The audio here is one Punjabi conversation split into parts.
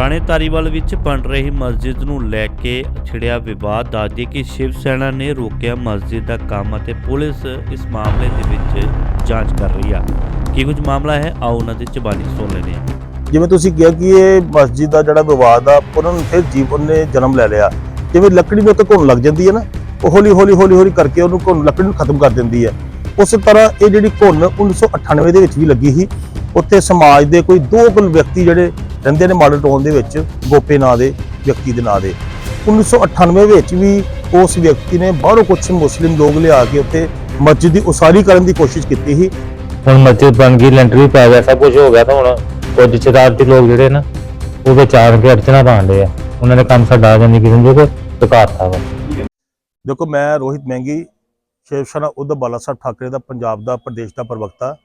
ਪੁਰਾਣੇ ਤਾਰੀਵਾਲ ਵਿੱਚ ਬਣ ਰਹੀ ਮਸਜਿਦ ਨੂੰ ਲੈ ਕੇ ਛਿੜਿਆ ਵਿਵਾਦ ਦੱਸਦੀ ਕਿ ਸ਼ਿਵ ਸੈਨਾ ਨੇ ਰੋਕਿਆ ਮਸਜਿਦ ਦਾ ਕੰਮ ਅਤੇ ਪੁਲਿਸ ਇਸ ਮਾਮਲੇ ਦੇ ਵਿੱਚ ਜਾਂਚ ਕਰ ਰਹੀ ਆ। ਕੀ ਕੁਝ ਮਾਮਲਾ ਹੈ? ਆਓ ਉਹਨਾਂ ਦੀ ਜ਼ਬਾਨੀ ਸੁਣ ਲੈਂਦੇ ਹਾਂ। ਜਿਵੇਂ ਤੁਸੀਂ ਕਿਹਾ ਕਿ ਇਹ ਮਸਜਿਦ ਦਾ ਜਿਹੜਾ ਵਿਵਾਦ ਆ ਪੁਨਰ ਫਿਰ ਜੀਵਨ ਨੇ ਜਨਮ ਲੈ ਲਿਆ। ਜਿਵੇਂ ਲੱਕੜੀ ਨੂੰ ਉੱਤੇ ਘੁੰਨ ਲੱਗ ਜਾਂਦੀ ਹੈ ਨਾ, ਉਹ ਹੌਲੀ ਹੌਲੀ ਹੌਲੀ ਹੌਲੀ ਕਰਕੇ ਉਹਨੂੰ ਘੁਣ ਲੱਕੜੀ ਨੂੰ ਖਤਮ ਕਰ ਦਿੰਦੀ ਹੈ। ਉਸੇ ਤਰ੍ਹਾਂ ਇਹ ਜਿਹੜੀ ਘੁਣ 1998 ਦੇ ਵਿੱਚ ਵੀ ਲੱਗੀ ਸੀ ਉੱਥੇ ਸਮਾਜ ਦੇ ਕੋਈ ਦੋ ਕੁਲ ਵਿਅਕਤੀ ਜਿਹੜੇ ਰਹਿੰਦੇ ਨੇ ਮਾਡਲ ਟਾਊਨ ਦੇ ਵਿੱਚ ਗੋਪੇ ਨਾਂ ਦੇ ਵਿਅਕਤੀ ਦੇ ਨਾਂ ਦੇ। 1998 ਵਿੱਚ ਵੀ ਉਸ ਵਿਅਕਤੀ ਨੇ ਬਾਹਰੋਂ ਕੁਝ ਮੁਸਲਿਮ ਲੋਕ ਲਿਆ ਕੇ ਉੱਥੇ ਮਸਜਿਦ ਦੀ ਉਸਾਰੀ ਕਰਨ ਦੀ ਕੋਸ਼ਿਸ਼ ਕੀਤੀ ਸੀ। ਹੁਣ ਮਸਜਿਦ ਬਣ ਗਈ ਲੈਂਟਰ ਵੀ ਪੈ ਗਿਆ ਸਭ ਕੁਝ ਹੋ ਗਿਆ ਤਾਂ ਹੁਣ ਕੁਝ ਸ਼ਰਾਰਤੀ ਲੋਕ ਜਿਹੜੇ ਨਾ ਉਹ ਵਿੱਚ ਆਣ ਕੇ ਅੜਚਣਾ ਪਾਉਂਦੇ ਆ। ਉਹਨਾਂ ਨੇ ਕੰਮ ਸਾਡਾ ਜਾਨੀ ਕਿਸੇ ਨੂੰ ਕੋ ਟਕਾਤਾ ਵਾ। ਦੇਖੋ ਮੈਂ ਰੋਹਿਤ ਮਹਿੰਗੀ ਸੈਨਾ ਉद्धਵ ਬਾਲਾ ਸਾਹਿਬ ਠਾਕਰੇ ਦਾ ਪੰਜਾਬ ਦਾ ਪ੍ਰਦੇਸ਼ ਦਾ ਪ੍ਰਵਕਤਾ।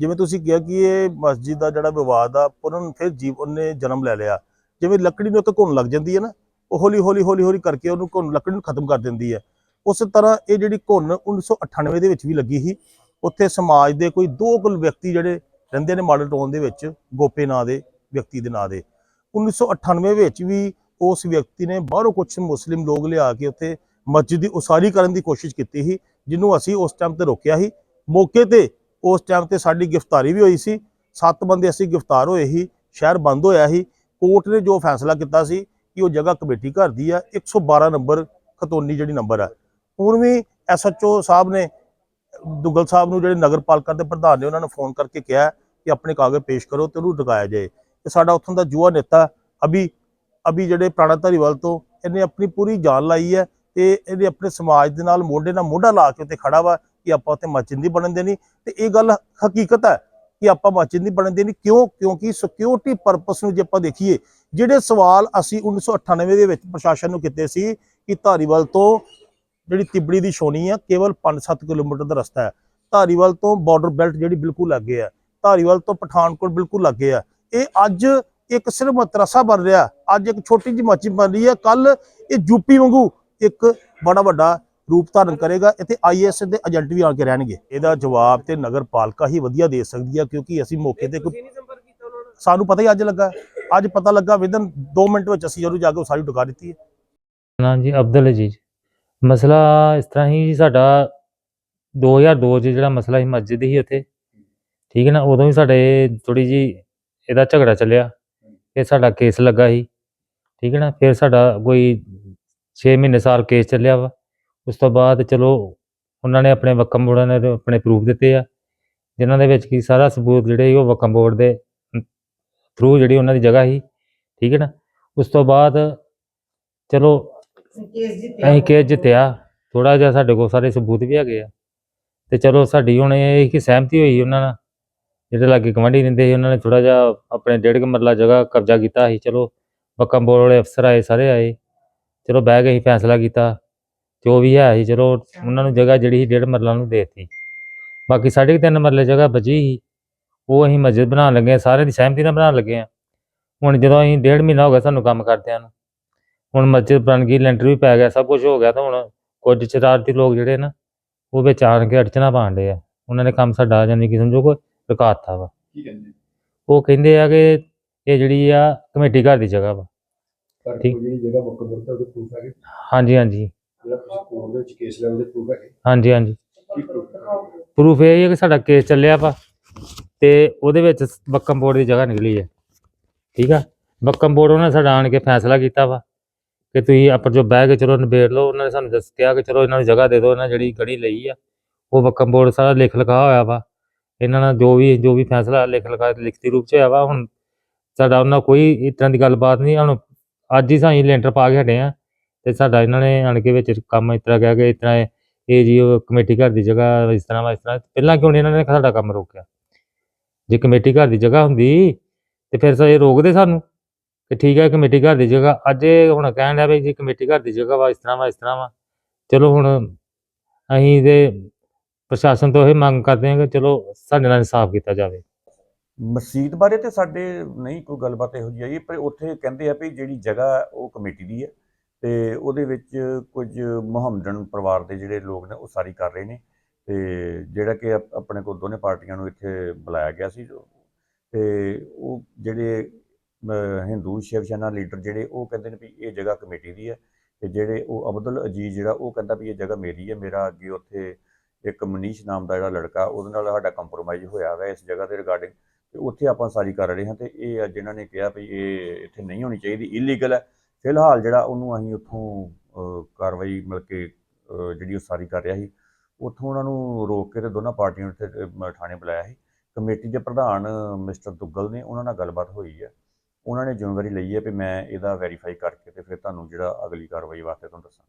ਜਿਵੇਂ ਤੁਸੀਂ ਕਿਹਾ ਕਿ ਇਹ ਮਸਜਿਦ ਦਾ ਜਿਹੜਾ ਵਿਵਾਦ ਆ ਉਹਨਾਂ ਨੂੰ ਫਿਰ ਜੀਵਨ ਨੇ ਜਨਮ ਲੈ ਲਿਆ। ਜਿਵੇਂ ਲੱਕੜੀ ਨੂੰ ਇੱਕ ਘੁਣ ਲੱਗ ਜਾਂਦੀ ਹੈ ਨਾ, ਉਹ ਹੌਲੀ ਹੌਲੀ ਹੌਲੀ ਹੌਲੀ ਕਰਕੇ ਉਹਨੂੰ ਘੁਣ ਲੱਕੜੀ ਨੂੰ ਖਤਮ ਕਰ ਦਿੰਦੀ ਹੈ। ਉਸ ਤਰ੍ਹਾਂ ਇਹ ਜਿਹੜੀ ਘੁਣ 1998 ਦੇ ਵਿੱਚ ਵੀ ਲੱਗੀ ਸੀ, ਉੱਥੇ ਸਮਾਜ ਦੇ ਕੋਈ ਦੋ ਕੁਲ ਵਿਅਕਤੀ ਜਿਹੜੇ ਰਹਿੰਦੇ ਨੇ ਮਾਡਲ ਟਾਊਨ ਦੇ ਵਿੱਚ, ਗੋਪੇ ਨਾਂ ਦੇ ਵਿਅਕਤੀ ਦੇ ਨਾਂ ਦੇ। 1998 ਵਿੱਚ ਵੀ ਉਸ ਵਿਅਕਤੀ ਨੇ ਬਾਹਰੋਂ ਕੁਝ ਮੁਸਲਿਮ ਲੋਕ ਲਿਆ ਕੇ ਉੱਥੇ ਮਸਜਿਦ ਦੀ ਉਸਾਰੀ ਕਰਨ ਦੀ ਕੋਸ਼ਿਸ਼ ਕੀਤੀ ਸੀ, ਜਿਹਨੂੰ ਅਸੀਂ ਉਸ ਟਾਈਮ ਤੇ ਰੋਕਿਆ ਸੀ। ਮੌਕੇ ਤੇ ਉਸ ਟਾਈਮ ਤੇ ਸਾਡੀ ਗ੍ਰਿਫਤਾਰੀ ਵੀ ਹੋਈ ਸੀ। ਸੱਤ ਬੰਦੇ ਅਸੀਂ ਗ੍ਰਿਫਤਾਰ ਹੋਏ ਸੀ, ਸ਼ਹਿਰ ਬੰਦ ਹੋਇਆ ਸੀ। ਕੋਰਟ ਨੇ ਜੋ ਫੈਸਲਾ ਕੀਤਾ ਸੀ ਕਿ ਉਹ ਜਗ੍ਹਾ ਕਮੇਟੀ ਘਰ ਦੀ ਆ 112 ਨੰਬਰ ਖਤੋਨੀ ਜਿਹੜੀ ਨੰਬਰ ਆ। ਹੁਣ ਵੀ ਐਸਐਚਓ ਸਾਹਿਬ ਨੇ, ਦੁੱਗਲ ਸਾਹਿਬ ਨੂੰ ਜਿਹੜੇ ਨਗਰ ਪਾਲਿਕਾ ਦੇ ਪ੍ਰਧਾਨ ਨੇ ਉਹਨਾਂ ਨੂੰ ਫੋਨ ਕਰਕੇ ਕਿਹਾ ਕਿ ਆਪਣੇ ਕਾਗਜ਼ ਪੇਸ਼ ਕਰੋ ਤੇ ਉਹਨੂੰ ਦਿਖਾਇਆ ਜਾਏ। ਤੇ ਸਾਡਾ ਉੱਥੋਂ ਦਾ ਜੂਆ ਨੇਤਾ, ਅਭੀ ਅਭੀ ਜਿਹੜੇ ਪ੍ਰਾਣਾ ਧਾਰੀਵਾਲ ਤੋਂ, ਇਹਨੇ ਆਪਣੀ ਪੂਰੀ ਜਾਨ ਲਾਈ ਹੈ ਤੇ ਇਹਨੇ ਆਪਣੇ ਸਮਾਜ ਦੇ ਨਾਲ ਮੋਢੇ ਨਾਲ ਮੋਢਾ ਲਾ ਕੇ ਉੱਤੇ ਖੜਾ ਵਾ। ਕਿ ਆਪਾਂ ਉੱਥੇ ਮਸਜਿਦ ਨਹੀਂ ਬਣਨ ਦੇਣੀ, ਤੇ ਇਹ ਗੱਲ ਹਕੀਕਤ ਹੈ ਕਿ ਆਪਾਂ ਮਸਜਿਦ ਨਹੀਂ ਬਣਨ ਦੇਣੀ, ਕਿਉਂ? ਕਿਉਂਕਿ ਸਿਕਿਉਰਿਟੀ ਪਰਪਸ ਨੂੰ ਜੇ ਆਪਾਂ ਦੇਖੀਏ, ਜਿਹੜੇ ਸਵਾਲ ਅਸੀਂ 1998 ਦੇ ਵਿੱਚ ਪ੍ਰਸ਼ਾਸਨ ਨੂੰ ਕੀਤੇ ਸੀ ਕਿ ਧਾਰੀਵਾਲ ਤੋਂ ਜਿਹੜੀ ਤਿਬੜੀ ਦੀ ਛੋਣੀ ਆ, ਕੇਵਲ 5-7 ਕਿਲੋਮੀਟਰ ਦਾ ਰਸਤਾ ਹੈ। ਧਾਰੀਵਾਲ ਤੋਂ ਬਾਰਡਰ ਬੈਲਟ ਜਿਹੜੀ ਬਿਲਕੁਲ ਲੱਗੇ ਆ ਧਾਰੀਵਾਲ ਤੋਂ ਪਠਾਨਕੋਟ ਬਿਲਕੁਲ ਲੱਗੇ ਆ ਇਹ ਅੱਜ ਇੱਕ ਸਿਰਫ ਮਤਰਸਾ ਬਣ ਰਿਹਾ, ਅੱਜ ਇੱਕ ਛੋਟੀ ਜਿਹੀ ਮਸਜਿਦ ਬਣ ਰਹੀ ਹੈ। ਕੱਲ ਇਹ ਯੂਪੀ ਵਾਂਗੂ ਇੱਕ ਬੜਾ ਵੱਡਾ ਰੂਪ ਧਾਰਨ ਕਰੇਗਾ ਇੱਥੇ ਆਈਐਸ ਦੇ ਏਜੰਟ ਵੀ ਆ ਕੇ ਰਹਿਣਗੇ। ਇਹਦਾ ਜਵਾਬ ਤੇ ਨਗਰ ਪਾਲਿਕਾ ਹੀ ਵਧੀਆ ਦੇ ਸਕਦੀ ਹੈ ਕਿਉਂਕਿ ਅਸੀਂ ਮੌਕੇ ਤੇ ਕੋਈ ਸਾਨੂੰ ਪਤਾ ਹੀ ਅੱਜ ਲੱਗਾ। ਅੱਜ ਪਤਾ ਲੱਗਾ ਵਿਦਨ 2 ਮਿੰਟ ਵਿੱਚ ਅਸੀਂ ਜਦੋਂ ਜਾ ਕੇ ਉਸਾਰੀ ਟੁਕਾ ਦਿੱਤੀ ਹੈ। ਨਾਂ ਜੀ ਅਬਦੁਲ ਅਜੀਜ਼। ਮਸਲਾ ਇਸ ਤਰ੍ਹਾਂ ਹੀ ਸਾਡਾ 2002 ਚ ਜਿਹੜਾ ਮਸਲਾ ਸੀ ਮਸਜਿਦ ਹੀ ਉੱਥੇ। ਠੀਕ ਹੈ ਨਾ ਉਦੋਂ ਹੀ ਸਾਡੇ ਥੋੜੀ ਜੀ ਇਹਦਾ ਝਗੜਾ ਚੱਲਿਆ। ਇਹ ਸਾਡਾ ਕੇਸ ਲੱਗਾ ਸੀ। ਠੀਕ ਹੈ ਨਾ ਫਿਰ ਸਾਡਾ ਕੋਈ 6 ਮਹੀਨੇ ਸਾਲ ਕੇਸ ਚੱਲਿਆ ਵਾ। ਉਸ ਤੋਂ ਬਾਅਦ ਚਲੋ ਉਹਨਾਂ ਨੇ ਆਪਣੇ ਵਕਮ ਬੋਰਡਾਂ ਨੇ ਆਪਣੇ ਪ੍ਰੂਫ ਦਿੱਤੇ ਆ। ਜਿਨ੍ਹਾਂ ਦੇ ਵਿੱਚ ਕੀ ਸਾਰਾ ਸਬੂਤ ਜਿਹੜੇ ਸੀ ਉਹ ਵਕਮ ਬੋਰਡ ਦੇ ਥਰੂ ਜਿਹੜੀ ਉਹਨਾਂ ਦੀ ਜਗ੍ਹਾ ਸੀ, ਠੀਕ ਹੈ ਨਾ? ਉਸ ਤੋਂ ਬਾਅਦ ਚਲੋ ਅਸੀਂ ਕੇਸ ਜਿੱਤਿਆ। ਥੋੜਾ ਜਿਹਾ ਸਾਡੇ ਕੋਲ ਸਾਰੇ ਸਬੂਤ ਵੀ ਹੈਗੇ ਆ। ਤੇ ਚਲੋ ਸਾਡੀ ਹੁਣ ਇਹ ਕਿ ਸਹਿਮਤੀ ਹੋਈ ਉਹਨਾਂ ਨਾਲ। ਜਿਹੜੇ ਲਾਗੇ ਗਵਾਂਢੀ ਦਿੰਦੇ ਸੀ ਉਹਨਾਂ ਨੇ ਥੋੜਾ ਜਿਹਾ ਆਪਣੇ ਡੇਢ ਕੁ ਮਰਲਾ ਜਗ੍ਹਾ ਕਬਜ਼ਾ ਕੀਤਾ ਸੀ। ਚਲੋ ਵਕਮ ਬੋਰਡ ਵਾਲੇ ਅਫਸਰ ਆਏ, ਸਾਰੇ ਆਏ। ਚਲੋ ਬਹਿ ਕੇ ਅਸੀਂ ਫੈਸਲਾ ਕੀਤਾ। ਜੋ ਵੀ ਹੈ ਸੀ ਚਲੋ ਉਹਨਾਂ ਨੂੰ ਜਗ੍ਹਾ ਜਿਹੜੀ ਸੀ ਡੇਢ ਮਰਲਾ ਨੂੰ ਦੇ ਦਿੱਤੀ। ਬਾਕੀ ਸਾਢੇ ਕੁ ਤਿੰਨ ਮਰਲੇ ਜਗ੍ਹਾ ਬਚੀ ਸੀ। ਉਹ ਅਸੀਂ ਮਸਜਿਦ ਬਣਾਉਣ ਲੱਗੇ ਹਾਂ ਸਾਰਿਆਂ ਦੀ ਸਹਿਮਤੀ ਨਾਲ ਬਣਾਉਣ ਲੱਗੇ ਹਾਂ। ਹੁਣ ਜਦੋਂ ਅਸੀਂ ਡੇਢ ਮਹੀਨਾ ਹੋ ਗਿਆ ਸਾਨੂੰ ਕੰਮ ਕਰਦਿਆਂ ਨੂੰ ਹੁਣ ਮਸਜਿਦ ਬਣ ਗਈ ਲੈਂਟਰ ਵੀ ਪੈ ਗਿਆ ਸਭ ਕੁਝ ਹੋ ਗਿਆ ਤਾਂ ਹੁਣ ਕੁਝ ਸ਼ਰਾਰਤੀ ਲੋਕ ਜਿਹੜੇ ਨਾ ਉਹ ਵਿੱਚ ਆਣ ਕੇ ਅੜਚਣਾ ਪਾਉਂਦੇ ਆ। ਉਹਨਾਂ ਨੇ ਕੰਮ ਸਾਡਾ ਜਾਨੀ ਕਿ ਸਮਝੋ ਕੋਈ ਰੁਕਾਤਾ ਵਾ। ਕੀ ਕਹਿੰਦੇ? ਉਹ ਕਹਿੰਦੇ ਆ ਕਿ ਇਹ ਜਿਹੜੀ ਆ ਕਮੇਟੀ ਘਰ ਦੀ ਜਗ੍ਹਾ ਵਾ। ਪਰ ਠੀਕ। ਜਿਹੜੀ ਜਗ੍ਹਾ ਮੁੱਕ ਵਰਤਾ ਉਹਦੇ ਪ੍ਰੂਫ ਹੈਗੇ? ਹਾਂਜੀ ਹਾਂਜੀ। ਜਿਹੜਾ ਤੁਸੀਂ ਕੋਰਟ ਦੇ ਵਿੱਚ ਕੇਸ ਲੈਵਲ ਦੇ ਪ੍ਰੂਫ ਹੈਗੇ? ਹਾਂਜੀ ਹਾਂਜੀ। ਕੀ ਪ੍ਰੂਫ ਪ੍ਰੂਫ ਇਹ ਹੈ ਕਿ ਸਾਡਾ ਕੇਸ ਚੱਲਿਆ ਵਾ ਤੇ ਉਹਦੇ ਵਿੱਚ ਬੱਕਮ ਬੋਰਡ ਦੀ ਜਗ੍ਹਾ ਨਿਕਲੀ ਹੈ। ਠੀਕ ਆ? ਬੱਕਮ ਬੋਰਡ ਉਹਨਾਂ ਨੇ ਸਾਡਾ ਆਣ ਕੇ ਫੈਸਲਾ ਕੀਤਾ ਵਾ ਕਿ ਤੁਸੀਂ ਆਪਰ ਜੋ ਬਹਿ ਕੇ ਚਲੋ ਨਿਬੇੜ ਲਓ ਉਹਨਾਂ ਨੇ ਸਾਨੂੰ ਦੱਸ ਕਿਹਾ ਕਿ ਚਲੋ ਇਹਨਾਂ ਨੂੰ ਜਗ੍ਹਾ ਦੇ ਦਿਓ ਇਹਨਾਂ ਜਿਹੜੀ ਗੜੀ ਲਈ ਆ ਉਹ ਬੱਕਮ ਬੋਰਡ ਸਾਰਾ ਲਿਖ ਲਿਖਾ ਹੋਇਆ ਵਾ। ਇਹਨਾਂ ਨਾਲ ਜੋ ਵੀ ਜੋ ਵੀ ਫੈਸਲਾ ਲਿਖ ਲਿਖਾ ਲਿਖਤੀ ਰੂਪ ਚ ਹੋਇਆ ਵਾ ਹੁਣ ਸਾਡਾ ਉਹਨਾਂ ਕੋਈ ਇਸ ਤਰ੍ਹਾਂ ਦੀ ਗੱਲਬਾਤ ਨਹੀਂ ਹੁਣ ਅੱਜ ਹੀ ਸਾਈਂ ਲੈਂਟਰ ਪਾ ਕੇ ਹਟੇ ਆ। ਤੇ ਸਾਡਾ ਇਹਨਾਂ ਨੇ ਆਣ ਕੇ ਵਿੱਚ ਕੰਮ ਇਸ ਤਰ੍ਹਾਂ ਕਿਹਾ ਕਿ ਇਸ ਤਰ੍ਹਾਂ ਇਹ- ਜੀ ਉਹ ਕਮੇਟੀ ਘਰ ਦੀ ਜਗ੍ਹਾ ਇਸ ਤਰ੍ਹਾਂ ਵਾ, ਇਸ ਤਰ੍ਹਾਂ। ਪਹਿਲਾਂ ਕਿਉਂ ਨਹੀਂ ਇਹਨਾਂ ਨੇ ਸਾਡਾ ਕੰਮ ਰੋਕਿਆ? ਜੇ ਕਮੇਟੀ ਘਰ ਦੀ ਜਗ੍ਹਾ ਹੁੰਦੀ, ਤੇ ਫਿਰ ਸਾ ਇਹ ਰੋਕਦੇ ਸਾਨੂੰ ਕਿ ਠੀਕ ਹੈ ਕਮੇਟੀ ਘਰ ਦੀ ਜਗ੍ਹਾ। ਅੱਜ ਇਹ ਹੁਣ ਕਹਿਣ ਡਿਆ ਵੀ ਜੀ ਕਮੇਟੀ ਘਰ ਦੀ ਜਗ੍ਹਾ ਵਾ, ਇਸ ਤਰ੍ਹਾਂ ਵਾ, ਇਸ ਤਰ੍ਹਾਂ ਵਾ। ਚਲੋ ਹੁਣ ਅਸੀਂ ਤੇ ਪ੍ਰਸ਼ਾਸਨ ਤੋਂ ਇਹ ਮੰਗ ਕਰਦੇ ਹਾਂ ਕਿ ਚਲੋ ਸਾਡੇ ਨਾਲ ਇਨਸਾਫ ਕੀਤਾ ਜਾਵੇ। ਮਸਜਿਦ ਬਾਰੇ ਤੇ ਸਾਡੇ ਨਹੀਂ ਕੋਈ ਗੱਲਬਾਤ ਇਹੋ ਜਿਹੀ ਆਈ, ਪਰ ਉੱਥੇ ਕਹਿੰਦੇ ਆ ਵੀ ਜਿਹੜੀ ਜਗ੍ਹਾ ਉਹ ਕਮੇਟੀ ਦੀ ਹੈ। ਤੇ ਉਹਦੇ ਵਿੱਚ ਕੁਝ ਮੁਹੰਮਦਨ ਪਰਿਵਾਰ ਦੇ ਜਿਹੜੇ ਲੋਕ ਨੇ ਉਹ ਸਾਰੀ ਕਰ ਰਹੇ ਨੇ ਤੇ ਜਿਹੜਾ ਕਿ ਆਪ- ਆਪਣੇ ਕੋਲ ਦੋਨੇ ਪਾਰਟੀਆਂ ਨੂੰ ਇੱਥੇ ਬੁਲਾਇਆ ਗਿਆ ਸੀ ਜੋ, ਤੇ ਉਹ ਜਿਹੜੇ ਹਿੰਦੂ ਸ਼ਿਵ ਸੈਨਾ ਲੀਡਰ ਜਿਹੜੇ ਉਹ ਕਹਿੰਦੇ ਨੇ ਵੀ ਇਹ ਜਗ੍ਹਾ ਕਮੇਟੀ ਦੀ ਹੈ ਤੇ ਜਿਹੜੇ ਉਹ ਅਬਦੁਲ ਅਜੀਜ਼ ਜਿਹੜਾ ਉਹ ਕਹਿੰਦਾ ਵੀ ਇਹ ਜਗ੍ਹਾ ਮੇਰੀ ਹੈ, ਮੇਰਾ ਅੱਗੇ ਉੱਥੇ ਇੱਕ ਮਨੀਸ਼ ਨਾਮ ਦਾ ਜਿਹੜਾ ਲੜਕਾ ਉਹਦੇ ਨਾਲ ਸਾਡਾ ਕੰਪਰੋਮਾਈਜ਼ ਹੋਇਆ ਹੋਇਆ ਇਸ ਜਗ੍ਹਾ ਦੇ ਰਿਗਾਰਡਿੰਗ ਤੇ ਉੱਥੇ ਆਪਾਂ ਸਾਰੀ ਕਰ ਰਹੇ ਹਾਂ ਤੇ ਇਹ ਅੱਜ ਇਹਨਾਂ ਨੇ ਕਿਹਾ ਵੀ ਇਹ ਇੱਥੇ ਨਹੀਂ ਹੋਣੀ ਚਾਹੀਦੀ ਇਲੀਗਲ ਹੈ। ਫਿਲਹਾਲ ਜਿਹੜਾ ਉਹਨੂੰ ਅਸੀਂ ਉੱਥੋਂ ਕਾਰਵਾਈ ਮਿਲ ਕੇ ਜਿਹੜੀ ਉਹ ਸਾਰੀ ਕਰ ਰਿਹਾ ਸੀ, ਉੱਥੋਂ ਉਹਨਾਂ ਨੂੰ ਰੋਕ ਕੇ ਤੇ ਦੋਨਾਂ ਪਾਰਟੀਆਂ ਨੂੰ ਇੱਥੇ ਥਾਣੇ ਬੁਲਾਇਆ ਸੀ। ਕਮੇਟੀ ਦੇ ਪ੍ਰਧਾਨ ਮਿਸਟਰ ਦੁੱਗਲ ਨੇ ਉਹਨਾਂ ਨਾਲ ਗੱਲਬਾਤ ਹੋਈ ਹੈ। ਉਹਨਾਂ ਨੇ ਜ਼ਿੰਮੇਵਾਰੀ ਲਈ ਹੈ ਵੀ ਮੈਂ ਇਹਦਾ ਵੈਰੀਫਾਈ ਕਰਕੇ ਤੇ ਫਿਰ ਤੁਹਾਨੂੰ ਜਿਹੜਾ ਅਗਲੀ ਕਾਰਵਾਈ ਵਾਸਤੇ ਤੁਹਾਨੂੰ ਦੱਸਾਂ